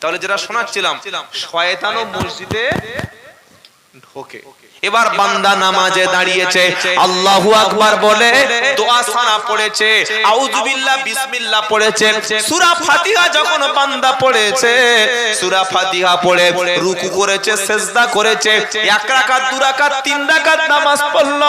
তাহলে যেটা শোনাচ্ছিলাম শয়তানও মসজিদে এবার বান্দা নামাজে দাঁড়িয়েছে। আল্লাহু আকবার বলে দোয়া সানা পড়েছে। বিসমিল্লাহ পড়েছে। সূরা ফাতিহা যখন বান্দা পড়েছে সূরা ফাতিহা পড়ে রুকু করেছে সেজদা করেছে। এক রাকাত দু রাকাত তিন রাকাত নামাজ পড়ল।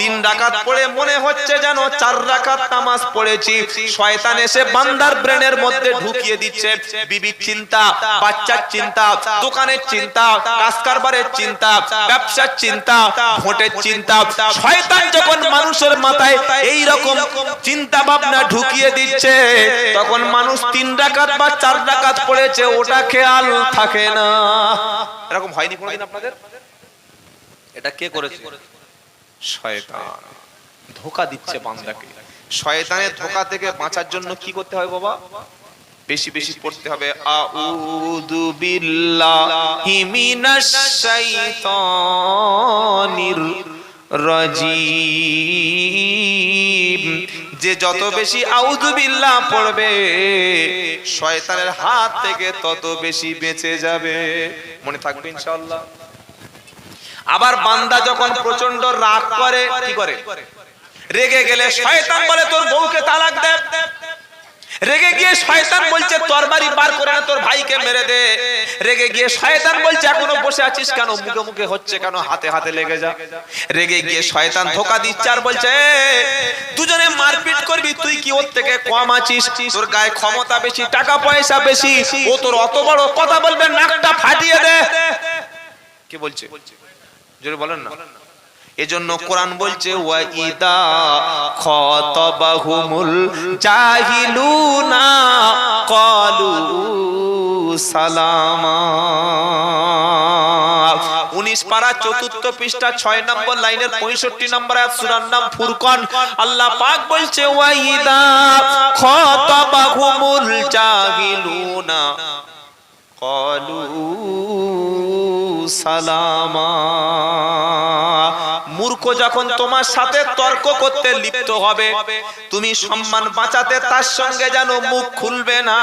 তিন রাকাত পড়ে মনে হচ্ছে যেন চার রাকাত নামাজ পড়েছি। শয়তান এসে বান্দার ব্রেনের মধ্যে ঢুকিয়ে দিচ্ছে। বিবির চিন্তা বাচ্চার চিন্তা দোকানের চিন্তা কাজ কারবারের চিন্তা, ব্যবসার চিন্তা, ভোটের চিন্তা। শয়তান যখন মানুষের মাথায় এই রকম চিন্তা ভাবনা ঢুকিয়ে দিচ্ছে, তখন মানুষ তিন রাকাত বা চার রাকাত পড়েছে, ওটা খেয়াল থাকে না। এরকম হয়নি কোনোদিন আপনাদের? এটা কে করেছে? শয়তান। ধোকা দিচ্ছে বান্দাকে। শয়তানের ধোকা থেকে বাঁচার জন্য কি করতে হয় বাবা? বেশি বেশি পড়তে হবে। আউযু বিল্লাহি মিনাশ শাইতানির রাজিম। যে যত বেশি আউযু বিল্লাহ পড়বে, শয়তানের হাত থেকে তত বেশি বেঁচে যাবে। মনে থাকবে ইনশাআল্লাহ। আবার বান্দা যখন প্রচণ্ড রাগ করে, কি করে? রেগে গেলে শয়তান বলে, তোর বউকে তালাক দে। রেগে গিয়ে শয়তান বলছে তরবারি বার করে না তোর ভাইকে মেরে দে। রেগে গিয়ে শয়তান বলছে এখনও বসে আছিস কেন? মুখে মুখে হচ্ছে কেন? হাতে হাতে লেগে যা। রেগে গিয়ে শয়তান ধোকা দিচ্ছে আর বলছে "এ, দুজনে মারপিট করবি তুই কি ওর থেকে কম আছিস? তোর গায়ে ক্ষমতা বেশি টাকা পয়সা বেশি ও তোর অত বড় কথা বলবে নাকটা ফাটিয়ে দে। কে বলছে? জোরে বলেন না। এজন্য কোরআন বলছে ওয়াইদা খতবাহুমুল জাহিলুনা ক্বালু সালামা। 19 পারা চতুর্থ পৃষ্ঠা 6 নম্বর লাইনের 65 নম্বর আয়াত সূরার নাম ফুরকান। আল্লাহ পাক বলছে ওয়াইদা খতবাহুমুল জাহিলুনা ক্বালু সালামা। মূর্খ যখন তোমার সাথে তর্ক করতে লিপ্ত হবে, তুমি সম্মান বাঁচাতে তার সঙ্গে যেন মুখ খুলবে না।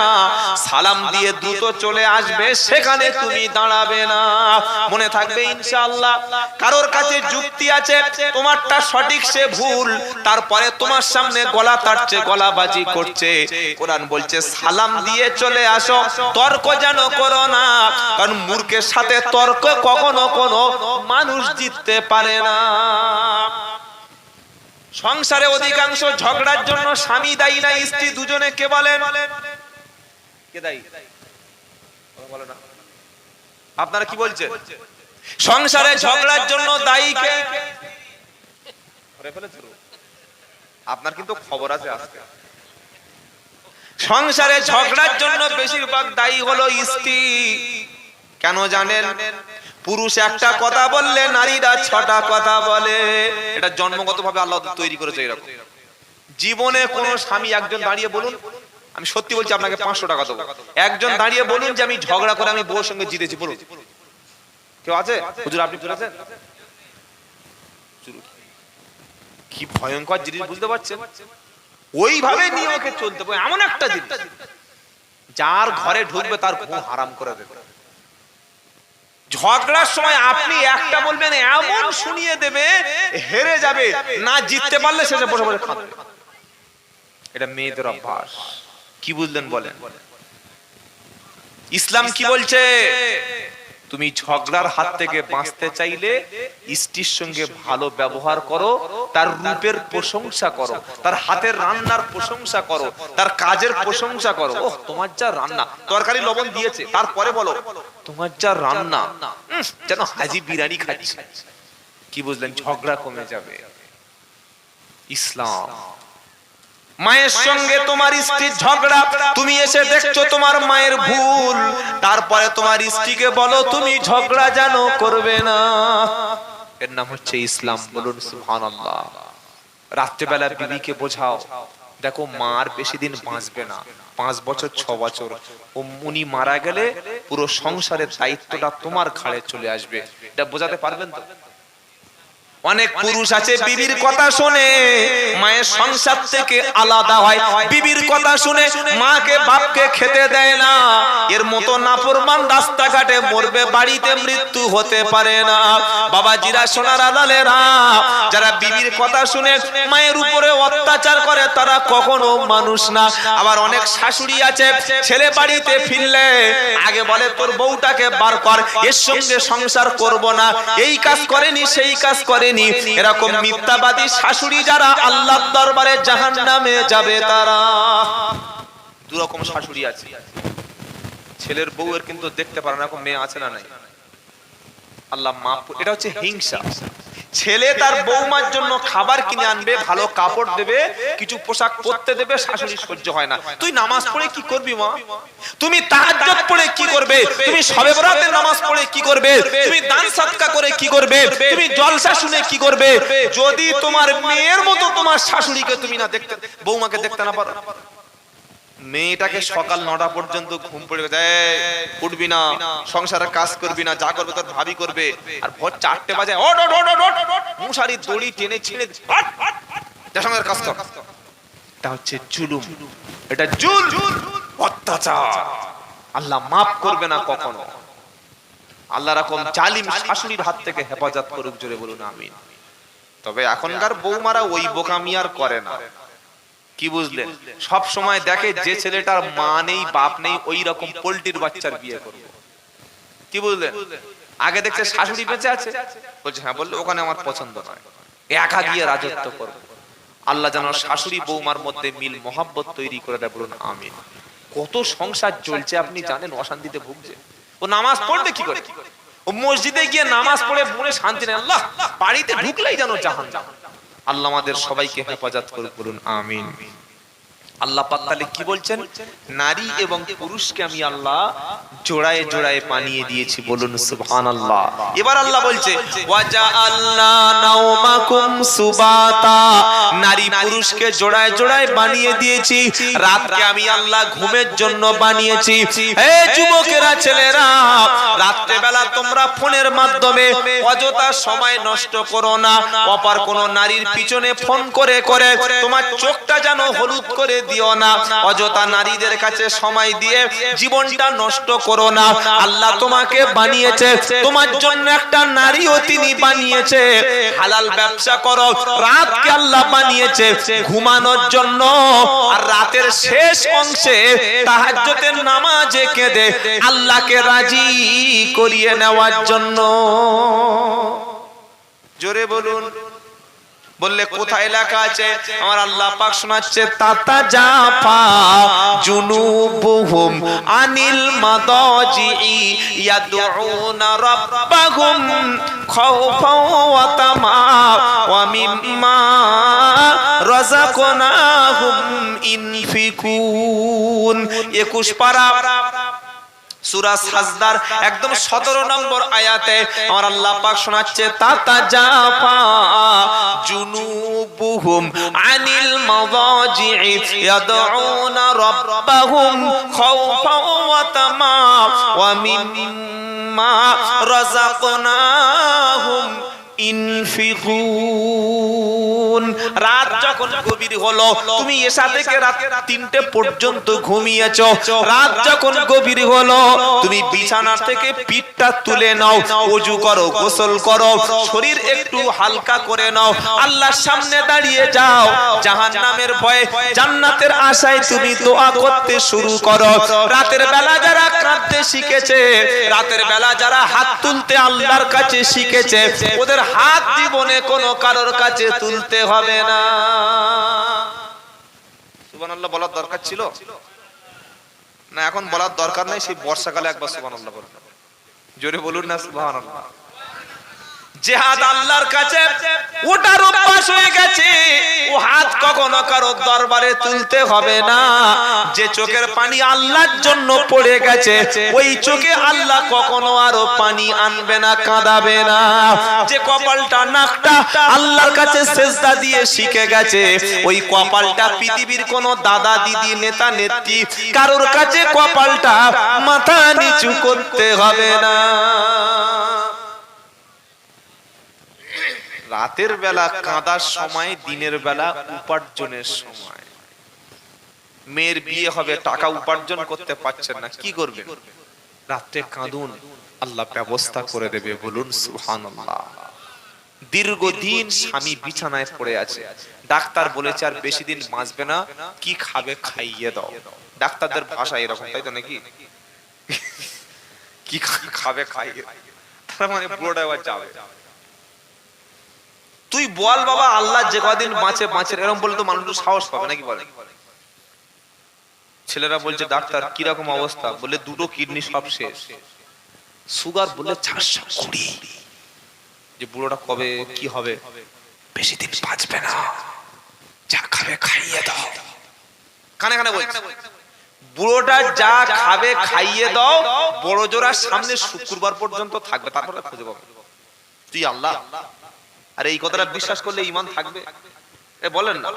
সালাম দিয়ে দ্রুত চলে আসবে, সেখানে তুমি দাঁড়াবে না। মনে থাকবে, ইনশাআল্লাহ, কারোর কাছে যুক্তি আছে, তোমারটা সঠিক সে ভুল, তারপরে তোমার সামনে গলা তাড়ছে, গলাবাজি করছে। কোরআন বলছে, সালাম দিয়ে চলে আসো, তর্ক যেন করো না। কারণ মূর্খের সাথে তর্ক কখনো কোনো মানুষ জিততে পারে না। সংসারে অধিকাংশ ঝগড়ার জন্য স্বামী দায়ী না, স্ত্রী দুজনে কে বলেন। আপনারা কি বলছেন সংসারে ঝগড়ার জন্য দায়ী কে? আপনার কিন্তু খবর আছে আজকে। সংসারে ঝগড়ার জন্য বেশিরভাগ দায়ী হলো স্ত্রী। কেন জানেন? পুরুষ একটা কথা বললে, নারীরা ছটা কথা বলে। এটা জন্মগত ভাবে আল্লাহ তৈরি করেছে এরকম। জীবনে কোন স্বামী একজন দাঁড়িয়ে বলুন, আমি সত্যি বলছি আপনাকে পাঁচশো টাকা দেবো একজন দাঁড়িয়ে বলুন যে, আমি ঝগড়া করে আমি বউর সঙ্গে জিতেছি, বলুন। কেউ আছে? হুজুর, আপনি চলেছেন কি ভয়ঙ্কর জিনিস, বুঝতে পারছেন? ওইভাবে নিয়ে ওকে চলতে এমন একটা জিনিস। যার ঘরে ঢুকবে, তার ঘুম হারাম করে দেবে। ঝগড়ার সময় আপনি একটা বলবেন এমন শুনিয়ে দেবে হেরে যাবে না জিততে পারলে শেষে বসে বসে খাবে। এটা মেয়েদের অভ্যাস। কি বুঝলেন বলেন? ইসলাম কি বলছে? তুমি ঝগড়ার হাত থেকে বাঁচতে চাইলে স্ত্রীর সঙ্গে ভালো ব্যবহার করো, তার রূপের প্রশংসা করো, তার হাতের রান্নার প্রশংসা করো, তার কাজের প্রশংসা করো। ও তোমার যা রান্না। তরকারি লবণ দিয়েছে, তারপরে বলো, তোমার যা রান্না। যেন হাজি বিরিয়ানি খাচ্ছি। কি বুঝলেন? ঝগড়া কমে যাবে। ইসলাম। মায়ের সঙ্গে তোমার স্ত্রীর ঝগড়া। তুমি এসে দেখছ তোমার মায়ের ভুল। তারপরে তোমার স্ত্রীকে বলো, তুমি ঝগড়া যেন করবে না। এর নাম হচ্ছে ইসলাম। বলুন, সুবহানাল্লাহ। রাত্রেবেলা বিবিকে বোঝাও, দেখো মার বেশি দিন বাঁচবে না। পাঁচ বছর, ছ বছর। ও উনি মারা গেলে পুরো সংসারের দায়িত্বটা তোমার ঘাড়ে চলে আসবে। এটা বোঝাতে পারবেন তো? অনেক পুরুষ আছে বিবির কথা শুনে মায়ের সংসার থেকে আলাদা হয়। বিবির কথা শুনে মাকে বাপকে খেতে দেয় না। এর মতো নাফরমান রাস্তাঘাটে মরবে বাড়িতে মৃত্যু হতে পারে না। বাবা জিরা সোনার আলালেরা যারা বিবির কথা শুনে মায়ের উপরে অত্যাচার করে তারা কখনো মানুষ না। আবার অনেক শাশুড়ি আছে ছেলে বাড়িতে ফিরলে আগে বলে তোর বউটাকে বার কর এর সঙ্গে সংসার করব না এই কাজ করেনি সেই কাজ করেনি। এরকম মিথ্যাবাদী শাশুড়ি যারা আল্লাহর দরবারে জাহান্নামে যাবে তারা। দু রকম শাশুড়ি আছে। ছেলের বউ এর কিন্তু দেখতে পারে না মেয়ে আছে না নাই। আল্লাহ মাফ। এটা হচ্ছে হিংসা। ছেলে তার বৌমার জন্য খাবার কিনে আনবে ভালো কাপড় দেবে কিছু পোশাক পরতে দেবে শাশুড়ি সহ্য হয় না। তুই নামাজ পড়ে কি করবি মা? তুমি তাহাজ্জুদ পড়ে কি করবে? তুমি শবে বরাতে নামাজ পড়ে কি করবে? তুমি দান সদকা করে কি করবে? তুমি জলসা শুনে কি করবে? যদি তোমার মেয়ের মতো তোমার শাশুড়িকে তুমি না দেখতে বৌমাকে দেখতে না পারো। মেয়েটাকে সকাল নটা পর্যন্ত ঘুম পড়ে দেয় উঠবি না সংসারের কাজ করবি না যা করবে তোর ভাবি করবে। আর ভোর চারটে বাজে মশারি দড়ি টেনে ছিঁড়ে সঙ্গে কাজ কর। এটা হচ্ছে জুলুম। এটা জুল অত্যাচার। আল্লাহ মাফ করবে না কখনো। আল্লাহ রকম জালিম শাশুড়ির হাত থেকে হেফাজত করুক জোরে বলুন আমিন। তবে এখনকার বৌমারা ওই বোকামি আর করে না। কি বুঝলেন? সব সময় দেখে যে ছেলেটার মা নেই বাপ নেই ওই রকম পোল্ট্রির বাচ্চার বিয়ে করবে। কি বুঝলেন? আগে দেখছে শাশুড়ি বেঁচে আছে? বলছে হ্যাঁ বললে ওখানে আমার পছন্দ নয়। একা গিয়ে রাজত্ব করব। আল্লাহ যেন শাশুড়ি বৌমার মধ্যে মিল মহাব্বত তৈরি করে দেয় বলুন আমিন। কত সংসার চলছে আপনি জানেন? অশান্তিতে ভুগছে। ও নামাজ পড়বে কি করে? ও মসজিদে গিয়ে নামাজ পড়ে মনে শান্তি নেই। আল্লাহ বাড়িতে ঢুকলেই যেন জাহান আল্লাহ আমাদের সবাইকে হেফাজত করুক, বলুন আমিন। আল্লাহ পাক তাহলে কি বলছেন? নারী এবং পুরুষকে আমি আল্লাহ জোড়ায় জোড়ায় বানিয়ে দিয়েছি, বলুন সুবহানাল্লাহ। এবার আল্লাহ বলছে, ওয়াজআলনা নাওমাকুম সুবাতা। নারী পুরুষকে জোড়ায় জোড়ায় বানিয়ে দিয়েছি, রাতকে আমি আল্লাহ ঘুমের জন্য বানিয়েছি। হে যুবকেরা, ছেলেরা রাত্রে বেলা তোমরা ফোনের মাধ্যমে অযথা সময় নষ্ট করো না। অপার কোন নারীর পিছনে ফোন করে করে তোমার চোখটা যেন হলুদ করে দিও না। অযথা নারীদের কাছে সময় দিয়ে জীবনটা নষ্ট করো না। আল্লাহ তোমাকে বানিয়েছে। তোমার জন্য একটা নারীও তিনি বানিয়েছে। হালাল ব্যবসা করো, রাতকে আল্লাহ বানিয়েছে। ঘুমানোর জন্য আর রাতের শেষ অংশে তাহাজ্জুদের নামাজে কেঁদে আল্লাহকে রাজি করিয়ে নেওয়ার জন্য। জোরে বলুন। বললে, কোথায় লেখা আছে? আমার আল্লাহ পাক শোনাচ্ছে তাতা জাফা জুনুবুহুম আনিল মাদাজি ইয়াদউনা রাব্বাহুম খাওফাও ওয়া তামা ওয়া মিম্মা রাযাকনাহুম ইনফিকুন। 21 পারা সূরা সাজদার একদম 17 নম্বর আয়াতে আমার আল্লাহ পাক শোনাচ্ছে তাতা আনিল মাদাজি'i ইয়াদউনা রাব্বাহুম খাওফাও ওয়া তামা ওয়া মিম্মা রাযাকনাহুম শরীর একটু হালকা করে নাও সামনে দাঁড়িয়ে যাও। ভয়ে, জান্নাতের আশায় তুমি দোয়া করতে শুরু করো। রাতের বেলা যারা কাঁদতে শিখেছে, রাতের বেলা যারা হাত তুলতে আল্লাহর কাছে শিখেছে, ওদের হাত জীবনে কোন কারোর কাছে তুলতে হবে না। সুবানাল্লাহ বলার দরকার ছিল? না, এখন বলার দরকার নাই, সেই বর্ষাকালে একবার সুবানাল্লাহ বলুন। জোরে বলুন না, সুবহানাল্লাহ। জেহাদ আল্লাহর কাছে, ওটার অভ্যাস হয়ে গেছে। ও হাত কখনো কারও দরবারে তুলতে হবে না। যে চোখের পানি আল্লাহর জন্য পড়ে গেছে, ওই চোখে আল্লাহ কখনো আরও পানি আনবে না, কাঁদাবে না। যে কপালটা নাকটা আল্লাহর কাছে সেজদা দিয়ে শিখে গেছে, ওই কপালটা পৃথিবীর কোন দাদা, দিদি, নেতা, নেত্রী, কারোর কাছে কপালটা মাথা নিচু করতে হবে না। রাতের বেলা কাঁদার সময় দিনের বেলা উপার্জনের সময়। মেয়ের বিয়ে হবে টাকা উপার্জন করতে পারছেন না কি করবেন? রাত্রে কাঁদুন আল্লাহ ব্যবস্থা করে দেবে বলুন সুবহানাল্লাহ। দীর্ঘদিন স্বামী বিছানায় পড়ে আছে। ডাক্তার বলেছে আর বেশি দিন বাঁচবে না কি খাবে খাইয়ে দাও। ডাক্তারদের ভাষা এরকম তাই তো নাকি? কি খাবে খাইয়ে? তার মানে বুড়োটা এবার যাবে। তুই বল বাবা, আল্লাহ যে কদিন বাঁচে বাঁচে এরকম বলে তো মানুষ সাহস পাবে, নাকি বলে? ছেলেরা বলছে, ডাক্তার, কীরকম অবস্থা? বলে দুটো কিডনি সব শেষ। সুগার বললে, চারশো কুড়ি। যে বুড়োটা কবে, কি হবে? বেশি দিন বাঁচবে না। যা খাবে, খাইয়ে দাও। কানে কানে বলছে। বুড়োটা যা খাবে, খাইয়ে দাও বড় জোড়ার সামনে শুক্রবার পর্যন্ত থাকবে, তারপরে খুঁজে পাবে। তুই আল্লাহ। আর এই কথাটা বিশ্বাস করলে ইমান থাকবে? এ বলেন না।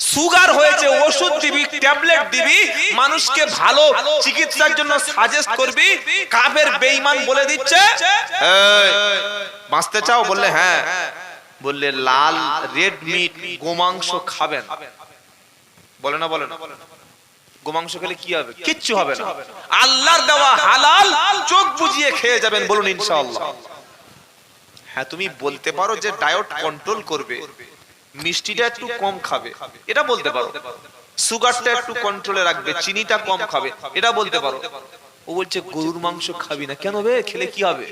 সুগার হয়েছে ওষুধ দিবি ট্যাবলেট দিবি মানুষকে ভালো চিকিৎসার জন্য সাজেস্ট করবি কাফের বেঈমান বলে দিচ্ছে এই, বাঁচতে চাও? বললে হ্যাঁ। বললে লাল রেড মিট গোমাংস খাবেন। বলে না বলে না। গোমাংস খেলে কি হবে? কিচ্ছু হবে না। আল্লাহর দেওয়া হালাল চোখ বুজিয়ে খেয়ে যাবেন বলুন ইনশাআল্লাহ। হ্যাঁ তুমি বলতে পারো যে ডায়েট কন্ট্রোল করবে। মিষ্টিটা একটু কম খাবে। এটা বলতে পারো। সুগারটা একটু কন্ট্রোলে রাখবে চিনিটা কম খাবে। এটা বলতে পারো। ও বলছে গরুর মাংস খাবি না? কেন বে? খেলে কি হবে?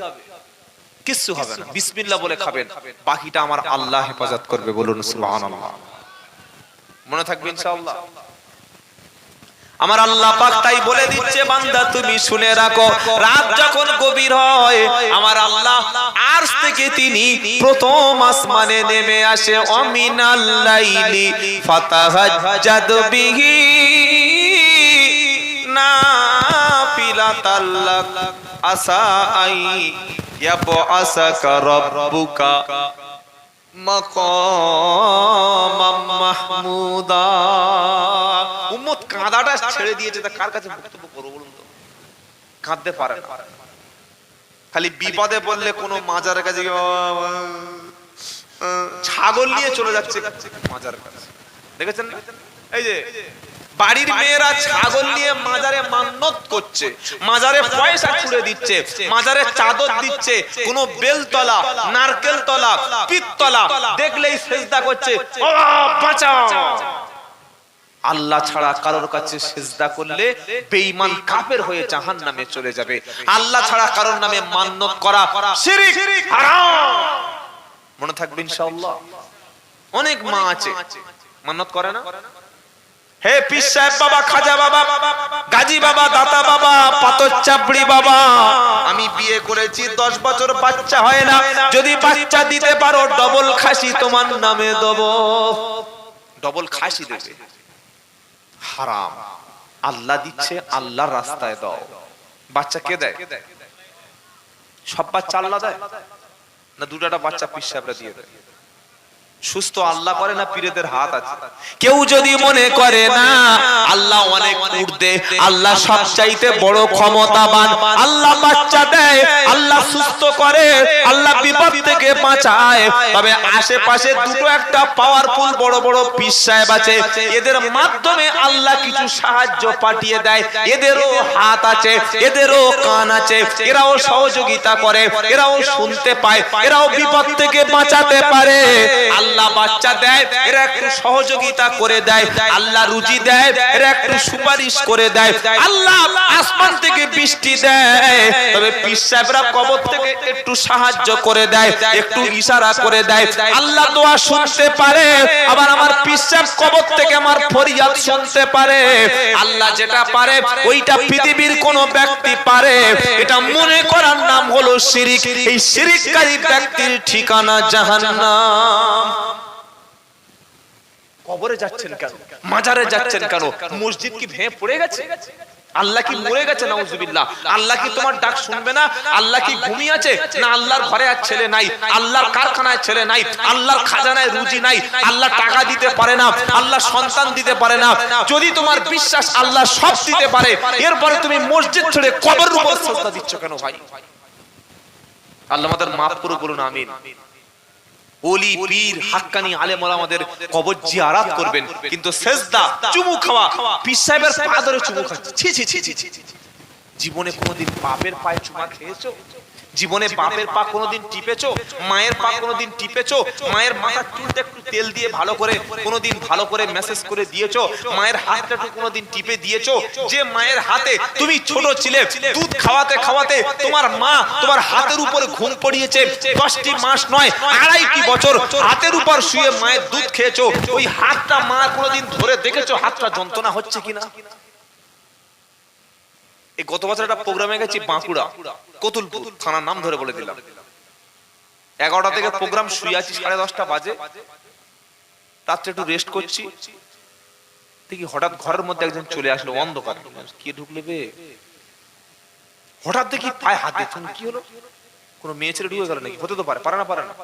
কিচ্ছু হবে না। বিসমিল্লাহ বলে খাবেন। বাকিটা আমার আল্লাহ হেফাজত করবে। বলুন সুবহানাল্লাহ। মনে থাকবে ইনশাআল্লাহ। আমার আল্লাহ পাক তাই বলে দিচ্ছে, বান্দা, তুমি শুনে রাখো, রাত যখন গভীর হয়, আমার আল্লাহ আরশ থেকে তিনি প্রথম আসমানে নেমে আসে, অমিনাল লাইলি ফাতাহাজ্জাদ বিহি না নাফিলাতাল্লাক আসা আই ইয়াবআসাকা রাব্বুকা মাকামাম মাহমুদা কাঁদাটা ছেড়ে দিয়েছে, তা কার কাছে বক্তব্য করব বলুন তো? কাঁদতে পারে না। খালি বিপদে বললে কোনো মাজার কাছে ছাগল নিয়ে চলে যাচ্ছে মাজার কাছে। দেখেছেন এই যে, বাড়ির মেয়েরা ছাগল নিয়ে মাজারে মান্নত করছে, মাজারে পয়সা ছুড়ে দিচ্ছে, মাজারে চাদর দিচ্ছে, কোন বেলতলা, নারকেল তলা, পিত্তলা, দেখলেই সেজদা করছে, ও, বাঁচাও! আল্লাহ ছাড়া কারোর কাছে সেজদা করলে বেঈমান কাফের হয়ে জাহান নামে চলে যাবে। আল্লাহ ছাড়া কারোর নামে মান্নত করা মনে থাকবে ইনশাআল্লাহ। অনেক মা আছে, মান্নত করে না? হে পীর সাহেব বাবা, খাজা বাবা, গাজী বাবা, দাতা বাবা, পাতর চাপড়ি বাবা, আমি বিয়ে করেছি, দশ বছর বাচ্চা হয় না। যদি বাচ্চা দিতে পারো, ডবল খাসি তোমার নামে দেব। ডবল খাসি দেবে। হারাম। আল্লাহ দিচ্ছে আল্লাহর রাস্তায় দাও। বাচ্চা কে দেয়? সব বাচ্চা আল্লাহ দেয়? না দুটাটা বাচ্চা সাহেবরা দিয়ে দেয়। সুস্থ আল্লাহ করে না পীরেদের হাত আছে? কেউ যদি মনে করে না, আল্লাহ অনেক ঊর্ধ্বে, আল্লাহ সবচাইতে বড় ক্ষমতাবান, আল্লাহ বাচ্চা দেয়, আল্লাহ সুস্থ করে, আল্লাহ বিপদ থেকে বাঁচায়, তবে আশেপাশে দুটো একটা পাওয়ারফুল বড় বড় পীর সাহেব আছে, এদের মাধ্যমে আল্লাহ কিছু সাহায্য পাঠিয়ে দেয়, এদেরও হাত আছে, এদেরও কান আছে, এরাও সহযোগিতা করে, এরাও শুনতে পায়, এরাও বিপদ থেকে বাঁচাতে পারে। আল্লাহ বাচ্চা দেয়, এরা একটু সহযোগিতা করে দেয়, আল্লাহ রুজি দেয়, এরা একটু সুপারিশ করে দেয়, আল্লাহ আসমান থেকে বৃষ্টি দেয়। তবে কবর থেকে একটু সাহায্য করে দেয়, একটু ইশারা করে দেয়। আল্লাহ দোয়া শুনতে পারে, আবার আমার কবর থেকে আমার ফরিয়াদ শুনতে পারে। আল্লাহ যেটা পারে, ওইটা পৃথিবীর কোন ব্যক্তি পারে। এটা মনে করার নাম হলো শিরিক। এই শিরিককারী ব্যক্তির ঠিকানা জাহান্নাম। কবরে যাচ্ছেন কেন? মাজারে যাচ্ছেন কেন? মসজিদ কি ভেঙে পড়ে গেছে? আল্লাহ কি মরে গেছে? নাউজুবিল্লাহ। আল্লাহ কি তোমার ডাক শুনবে না? আল্লাহ কি ঘুমিয়ে আছে? না আল্লাহর ঘরে আর ছেলে নাই। আল্লাহর কারখানায় ছেলে নাই। আল্লাহর খাজানায় রুজি নাই। আল্লাহ টাকা দিতে পারে না। আল্লাহ সন্তান দিতে পারে না। যদি তোমার বিশ্বাস আল্লাহ সব দিতে পারে এরপরে তুমি মসজিদ ছেড়ে কবরের উপর শ্রদ্ধা দিচ্ছ কেন ভাই? আল্লাহ আমাদের মাফ করে বলুন আমিন। ওলি পীর, হাক্কানি আলেম আমাদের কবর জিয়ারাত করবেন। কিন্তু সেজদা, চুমু খাওয়া, পীর সাহেবের পা ধরে চুমু খাচ্ছে। ছি ছি ছি ছি। জীবনে কোনোদিন পাপের পায়ে চুমা খেয়েছো? জীবনে বাপের পা কোনোদিন টিপেছো? মায়ের পা কোনোদিন টিপেছো? মায়ের মাথার চুলটা একটু তেল দিয়ে ভালো করে কোনোদিন ভালো করে মেসেজ করে দিয়েছ? মায়ের হাতটা একটু কোনোদিন টিপে দিয়েছ? যে মায়ের হাতে তুমি ছোট ছিলে দুধ খাওয়াতে খাওয়াতে তোমার মা তোমার হাতের উপরে ঘুম পড়িয়েছে। দশটি মাস নয় আড়াইটি বছর হাতের উপর শুয়ে মায়ের দুধ খেয়েছো। ওই হাতটা মা কোনোদিন ধরে দেখেছ? হাতটা যন্ত্রণা হচ্ছে কিনা? এই গত বছর একটা প্রোগ্রামে গেছি বাঁকুড়া, কতুলপুর, থানার নাম ধরে বলে দিলাম। এগারোটা থেকে প্রোগ্রাম শুয়ে আছি, সাড়ে দশটা বাজে। রাত্রে একটু রেস্ট করছি। দেখি হঠাৎ ঘরের মধ্যে একজন চলে আসলো, অন্ধকার। কে ঢুকলে বে? হঠাৎ দেখি পায়ে হাত দিচ্ছেন কি হলো? কোনো মেয়ে ছেলে ঢুকে গেল নাকি? হতে তো পারে পারে না পারে না।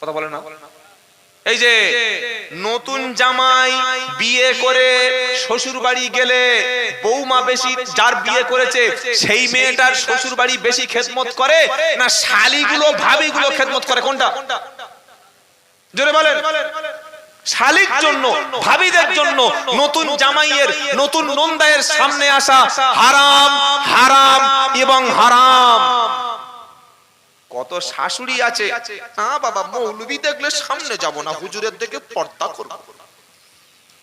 কথা বলে না। এই যে নতুন জামাই বিয়ে করে শ্বশুর বাড়ি গেলে বৌমা বেশি যার বিয়ে করেছে, সেই মেয়েটার শ্বশুর বাড়ি বেশি খেদমত করে না শালিগুলো, ভাবিগুলো খেদমত করে? কোনটা? জোরে বলেন। শালির জন্য, ভাবিদের জন্য নতুন জামাইয়ের, নতুন নন্দায়ের সামনে আসা হারাম হারাম এবং হারাম। কত শাশুড়ি আছে। না বাবা মৌলবি দেখলে সামনে যাব না, হুজুরের দিকে পর্দা করব।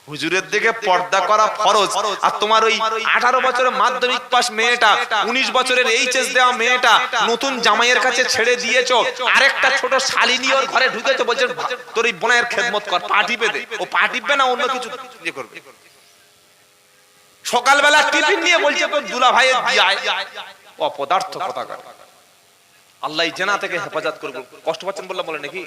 হুজুরের দিকে পর্দা করা ফরজ। আর তোমার ওই আঠারো বছরের মাধ্যমিক পাস মেয়েটা, উনিশ বছরের এইচএস দেওয়া মেয়েটা, নতুন জামাইয়ের কাছে ছেড়ে দিয়েছ। আরেকটা ছোট শালিনী ওর ঘরে ঢুকেছো বলছে তোর এই বোনের খেদমত কর, পা টিপে দে। ও পা টিপবে না, অন্য কিছু ইয়ে করবে। সকালবেলা টিফিন নিয়ে বলছে, তোর দুলা ভাইয়ের অপদার্থ কথাকার আল্লাহ জেনা থেকে হেফাজত করব। কষ্ট পাচ্ছেন বললাম বলে নাকি?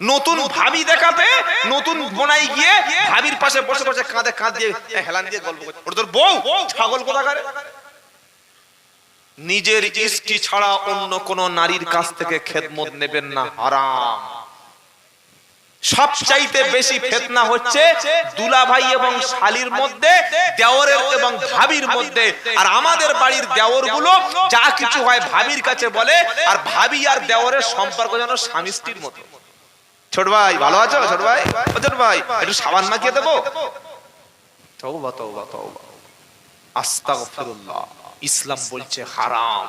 নতুন ভাবি দেখাতে, নতুন বোনাই গিয়ে ভাবির পাশে বসে বসে কাঁধে কাঁধ দিয়ে হেলান দিয়ে গল্প করছে। তোর বউ ছাগল কোথাকারে? নিজের ইস্টি ছাড়া অন্য কোন নারীর কাছ থেকে খেদমত নেবেন না, হারাম। সবচাইতে বেশি ফেতনা হচ্ছে দুলাভাই এবং শালির মধ্যে, দেওরের এবং ভাবির মধ্যে। আর আমাদের বাড়ির দেওরগুলো যা কিছু হয় ভাবির কাছে বলে, আর ভাবি আর দেওরের সম্পর্ক যেন স্বামী স্ত্রীর মতো। ছোট ভাই, ভালো আছো? ছোট ভাই? ছোট ভাই, একটু সাবান মাখিয়ে দেবো? তওবা তওবা তওবা। আস্তাগফিরুল্লাহ, ইসলাম বলছে হারাম।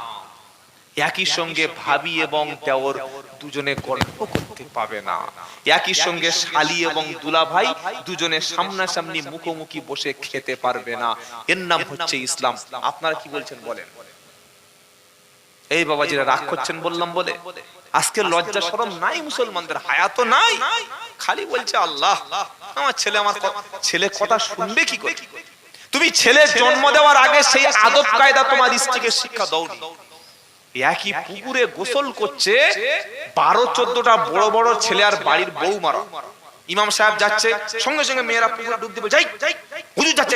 একই সঙ্গে ভাবি এবং দেওর দুজনে গল্প করতে পাবে না। একই সঙ্গে শালি এবং দুলাভাই দুজনে সামনাসামনি মুখোমুখি বসে খেতে পারবে না। এর নাম হচ্ছে ইসলাম। আপনারা কি বলছেন বলেন? এই বাবাজিরা রাগ করছেন বললাম বলে। আজকে লজ্জা শরম নাই মুসলমানদের হায়াত নাই। খালি বলছে আল্লাহ। আমার ছেলে আমার ছেলে কথা শুনবে কি করে? তুমি ছেলে জন্ম দেওয়ার আগে সেই আদব কায়দা তোমার স্ত্রীকে শিক্ষা দাওনি। একই পুকুরে গোসল করছে বারো চোদ্দটা বড় বড় ছেলে আর বাড়ির বউ মারা ইমাম সাহেব যাচ্ছে সঙ্গে সঙ্গে মেয়েরা পুকুরে ডুব দিবে। যাই হুজুর যাচ্ছে।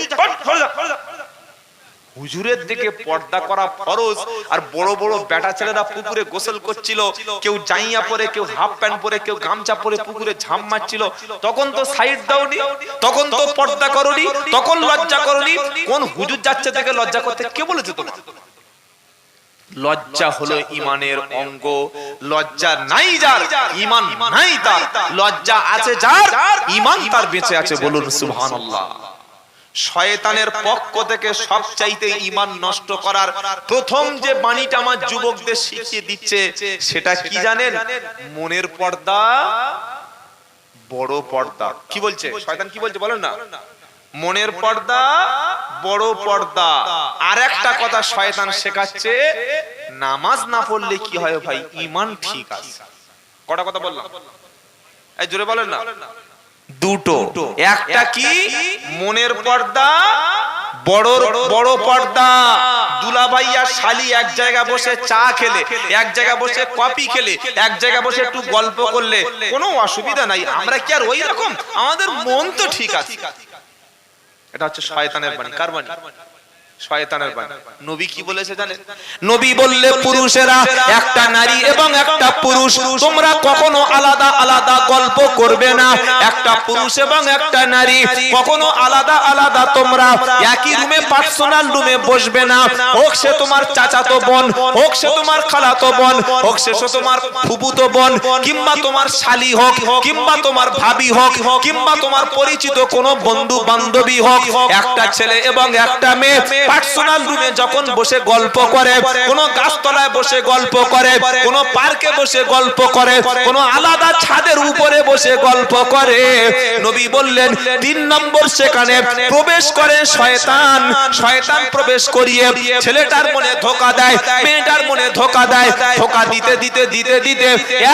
হুজুরের দিকে পর্দা করা ফরজ আর বড় বড় বেটা ছেলেরা পুকুরে গোসল করছিল কেউ জাইয়া পরে কেউ হাফ প্যান্ট পরে কেউ গামছা পরে পুকুরে ঝাঁপ মারছিল। তখন তো সাইড দাওনি তখন তো পর্দা করনি তখন লজ্জা করনি কোন হুজুর যাচ্ছে থেকে লজ্জা করতে কে বলেছে তোমার? লজ্জা হলো ইমানের অঙ্গ। লজ্জা নাই যার ইমান নাই তার। লজ্জা আছে যার ইমান তার বেঁচে আছে বলুন সুবহানাল্লাহ। শয়তানের পক্ষ থেকে সবচাইতে ইমান নষ্ট করার প্রথম যে বাণীটা আমার যুবকদের শিখিয়ে দিচ্ছে সেটা কি জানেন? মনের পর্দা বড় পর্দা। কি বলছে? শয়তান কি বলছে? বলেন না। মনের পর্দা, বড় পর্দা। আর একটা কথা শয়তান শেখাচ্ছে, নামাজ না পড়লে কি হয় ভাই? ইমান ঠিক আছে। কটা কথা বললাম? এই জোরে বলেন না। দুটো। একটা কি? মনের পর্দা বড় বড় পর্দা। দুলাভাই আর শালি এক জায়গায় বসে চা খেলে, এক জায়গায় বসে কফি খেলে, এক জায়গায় বসে একটু গল্প করলে, কোনো অসুবিধা নাই। আমরা কি আর ওই রকম? আমাদের মন তো ঠিক আছে। এটা হচ্ছে শয়তানের বাণী কার বাণী? শয়তানের বাণী। নবী কি বলেছে জানেন? নবী বললে পুরুষেরা একটা নারী এবং একটা পুরুষ, তোমরা কখনো আলাদা আলাদা গল্প করবে না। একটা পুরুষ এবং একটা নারী, কখনো আলাদা আলাদা তোমরা একই রুমে পার্সোনাল রুমে বসবে না। হোক সে তোমার চাচাতো বোন, হোক সে তোমার খালাতো বোন, হোক সে তোমার ফুপুতো বোন, কিংবা তোমার শালি হোক, কিংবা তোমার ভাবি হোক, কিংবা তোমার পরিচিত কোনো বন্ধু বান্ধবী হোক, একটা ছেলে এবং একটা মেয়ে পার্সোনাল রুমে যখন বসে গল্প করে, কোনো গাছতলায় বসে গল্প করে, কোনো পার্কে বসে গল্প করে, কোনো আলাদা ছাদের উপরে বসে গল্প করে, নবী বললেন, তিন নম্বর সেখানে প্রবেশ করে শয়তান শয়তান প্রবেশ করিয়ে ছেলেটার মনে ধোকা দেয়, মেয়েটার মনে ধোকা দেয়, ধোকা দিতে দিতে দিতে দিতে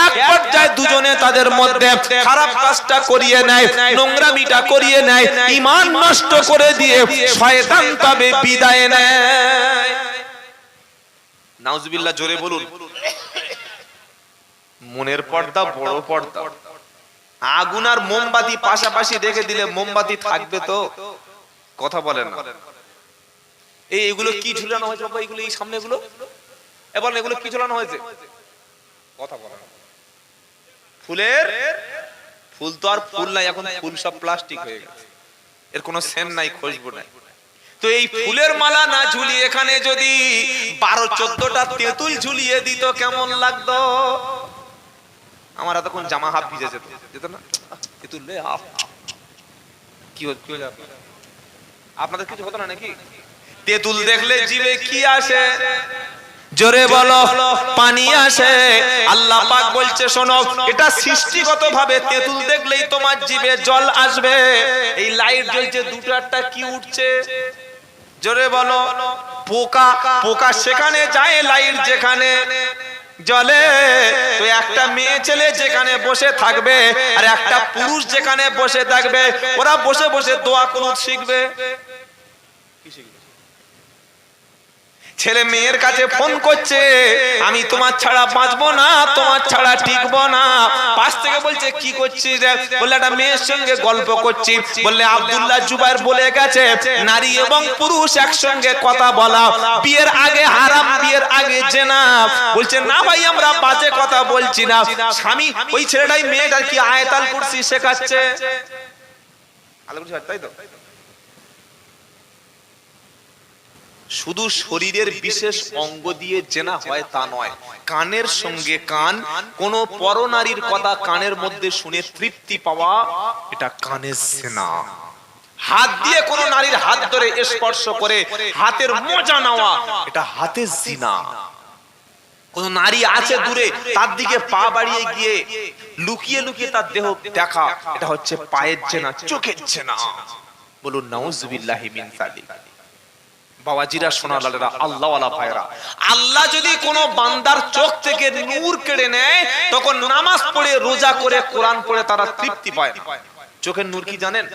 এক পর্যায়ে দুজনে তাদের মধ্যে খারাপ কাজটা করিয়ে নেয়, নোংরামিটা করিয়ে নেয়, ইমান নষ্ট করে দিয়ে শয়তান তবে বিদায় নেয়। নাউজুবিল্লাহ, জোরে বলুন। মনের পর্দা, বড় পর্দা। আগুন আর মোমবাতি পাশাপাশি রেখে দিলে মোমবাতি থাকবে তো? কথা বলেন এই, এগুলো কি ঝুলানো হয়েছে বাবা? এগুলো এই সামনে এগুলো এবার এগুলো কি ঝুলানো হয়েছে? কথা বলেন ফুলের? ফুল তো আর ফুল নাই, এখন ফুল সব প্লাস্টিক হয়ে গেছে। এর কোনো সেন নাই খুশবু নাই। তো এই ফুলের মালা না ঝুলিয়ে এখানে যদি বারো চোদ্দটা তেঁতুল ঝুলিয়ে দিত কেমন লাগতো? আমার এতক্ষণ জামা হাফ ভিজে যেত। যেত না? তেঁতুল হাফ। কি আপনার? আপনাদের কিছু হতো না নাকি? তেঁতুল দেখলে জিভে কি আসে? জোরে বলো পানি আসে। আল্লাহ পাক বলছে শোনো এটা সৃষ্টিগত ভাবে তেঁতুল দেখলেই তোমার জিভে জল আসবে। এই লাইট জ্বলছে দুটো একটা কি উঠছে? জোরে বলো, পোকা পোকা সেখানে যায় লাইট যেখানে জলে। তো একটা মেয়ে ছেলে যেখানে বসে থাকবে আর একটা পুরুষ যেখানে বসে থাকবে, ওরা বসে বসে দোয়া কুনুত শিখবে। কি শিখবে? ছেলে মেয়ের কাছে ফোন করছে, আমি তোমার ছাড়া বাঁচবো না, তোমার ছাড়া টিকবো না। পাশ থেকে বলছে, কি করছিস বললে, একটা মেয়ের সঙ্গে গল্প করছি। বললে, আব্দুল্লাহ জুবাইর বলে গেছে, নারী এবং পুরুষ একসঙ্গে কথা বলা। বিয়ের আগে হারাম, বিয়ের আগে জেনা। বলছে, না ভাই, আমরা বাজে কথা বলছি না। স্বামী, ওই ছেলেটাই মেয়েটার কি আয়তাল কুরসি শেখাচ্ছে? আলো তাই তো? শুধু শরীরের বিশেষ অঙ্গ দিয়ে জেনা হয় তা নয়। কানের সঙ্গে কান, কোন পরনারীর কথা কানের মধ্যে শুনে তৃপ্তি পাওয়া এটা কানের জেনা হাত দিয়ে কোন নারীর হাত ধরে স্পর্শ করে হাতের মজা নেওয়া এটা হাতের জিনা। কোন নারী আছে দূরে, তার দিকে পা বাড়িয়ে গিয়ে লুকিয়ে লুকিয়ে তার দেহ দেখা, এটা হচ্ছে পায়ের জেনা, চোখের জেনা। বলুন, নাউজুবিল্লাহি মিন যালিক। বাবাজিরা সোনালালেরা আল্লাহওয়ালা ভাইরা আল্লাহ যদি কোনো বান্দার চোখ থেকে নূর কেড়ে নেয়, তখন নামাজ পড়ে, রোজা করে, কোরআন পড়ে তারা তৃপ্তি পায় চোখের নূর কি জানেন?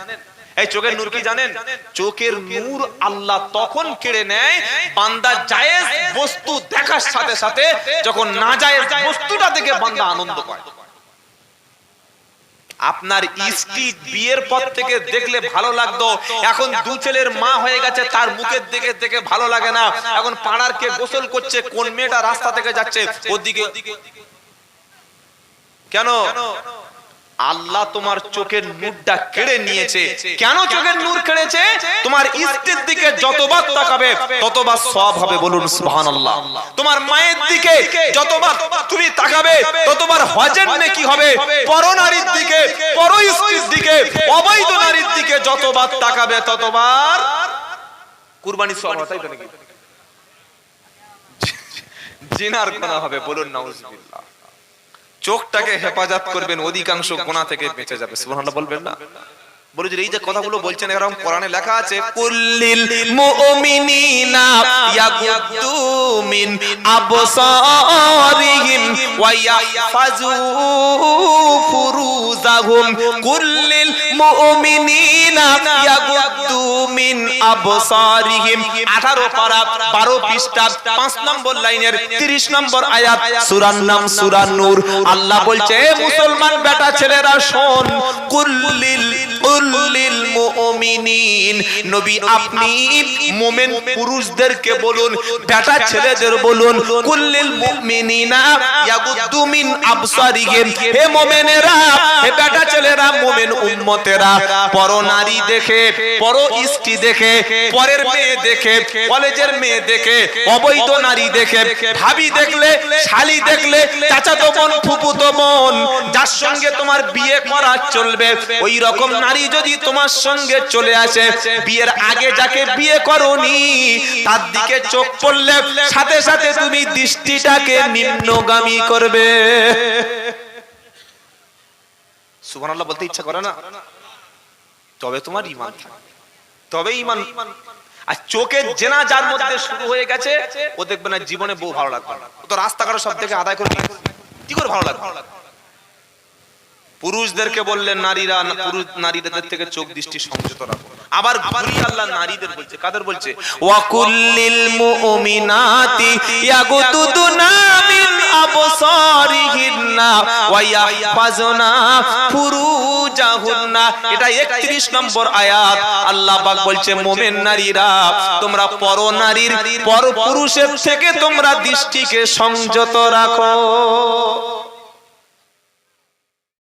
এই চোখের নূর কি জানেন? চোখের নূর আল্লাহ তখন কেড়ে নেয়, বান্দা জায়েজ বস্তু দেখার সাথে সাথে, যখন না জায়েজ বস্তুটা দেখে বান্দা আনন্দ পায়। আপনার স্ত্রী বিয়ের পর থেকে দেখলে ভালো লাগতো। এখন দু ছেলের মা হয়ে গেছে তার মুখের দিকে দেখে ভালো লাগে না। এখন পাড়ার কে গোসল করছে কোন মেয়েটা রাস্তা থেকে যাচ্ছে ওদিকে কেন? আল্লাহ তোমার চোখের নূরটা কেড়ে নিয়েছে। কেন চোখের নূর কেড়েছে? তোমার স্ত্রীর দিকে যতবার তাকাবে ততবার সব হবে বলুন, সুবহানাল্লাহ। তোমার মায়ের দিকে যতবার তুমি তাকাবে ততবার হজের নেকি হবে। পরনারীর দিকে, পর স্ত্রীর দিকে, অবৈধ নারীর দিকে যতবার তাকাবে ততবার কুরবানি সব তাই তো নাকি? জিনার গোনা হবে, বলুন, নাউজুবিল্লাহ। চোখটাকে হেফাজত করবেন অধিকাংশ গোনা থেকে বেঁচে যাবে। সুবহানাল্লাহ বলবেন না? বলে এই যে কথাগুলো বলছেন এরকম কোরআনে লেখা আছে কুল্লিল মুমিনিনা ইয়াগুদ্দু মিন আবসারিহিম ওয়া ইয়াহফাজু ফুরুজাহুম. কুল্লিল মুমিনিনা ইয়াগুদ্দু মিন আবসারিহিম. 18 পারা 12 পৃষ্ঠা 5 নম্বর লাইনের 30 নম্বর আয়াত সূরার নাম সূরা নূর। আল্লাহ বলছে মুসলমান বেটা ছেলেরা শোন কুল্লিল কুল্লিল মুমিনিন। নবী, আপনি মুমিন পুরুষদেরকে বলুন, বেটা ছেলেদের বলুন, কুল্লিল মুমিনিনা ইয়াগুদ্দু মিন আবসারিহিম। হে মুমিনেরা, হে বেটা ছেলেরা, মুমিন উম্মতেরা, পর নারী দেখে, পর দেখে, পরের মেয়ে দেখে, কলেজের মেয়ে দেখে, অবৈধ নারী দেখে, ভাবি দেখলে, শালি দেখলে, চাচাতো বোন ফুপুতো যার সঙ্গে তোমার বিয়ে করা চলবে, ওই রকম নারী যদি তোমার সঙ্গে চলে আসে, বিয়ের আগে যাকে বিয়ে করনি, তার দিকে চোখ পড়লে সাথে সাথে তুমি দৃষ্টিটাকে নিম্নগামী করবে। সুবহানাল্লাহ বলতে ইচ্ছা করে না? তবে তোমার ইমান থাকবে তবে ইমান আর চোখের জেনা যার মধ্যে শুরু হয়ে গেছে, ও দেখবে না জীবনে বউ ভালো লাগবে না। তো রাস্তাঘাটে সব থেকে আদায় করে কি করে ভালো লাগবে? পুরুষদেরকে বললেন নারীরা, পুরুষ নারীদের থেকে চোখ দৃষ্টি সংযত রাখো। আবার ঘুরিয়ে আল্লাহ নারীদের বলছে, কাদের বলছে? ওয়াকুল্লিল মুমিনাতি ইয়াগুতুদুনা মিন আবসারিহিন্না ওয়া ইয়াহফাজুনা ফুরুজাহুন্না। এটা 31 নম্বর আয়াত। আল্লাহ পাক বলছে, মুমিন নারীরা, তোমরা পর নারীর, পর পুরুষের থেকে তোমরা দৃষ্টিকে সংযত রাখো।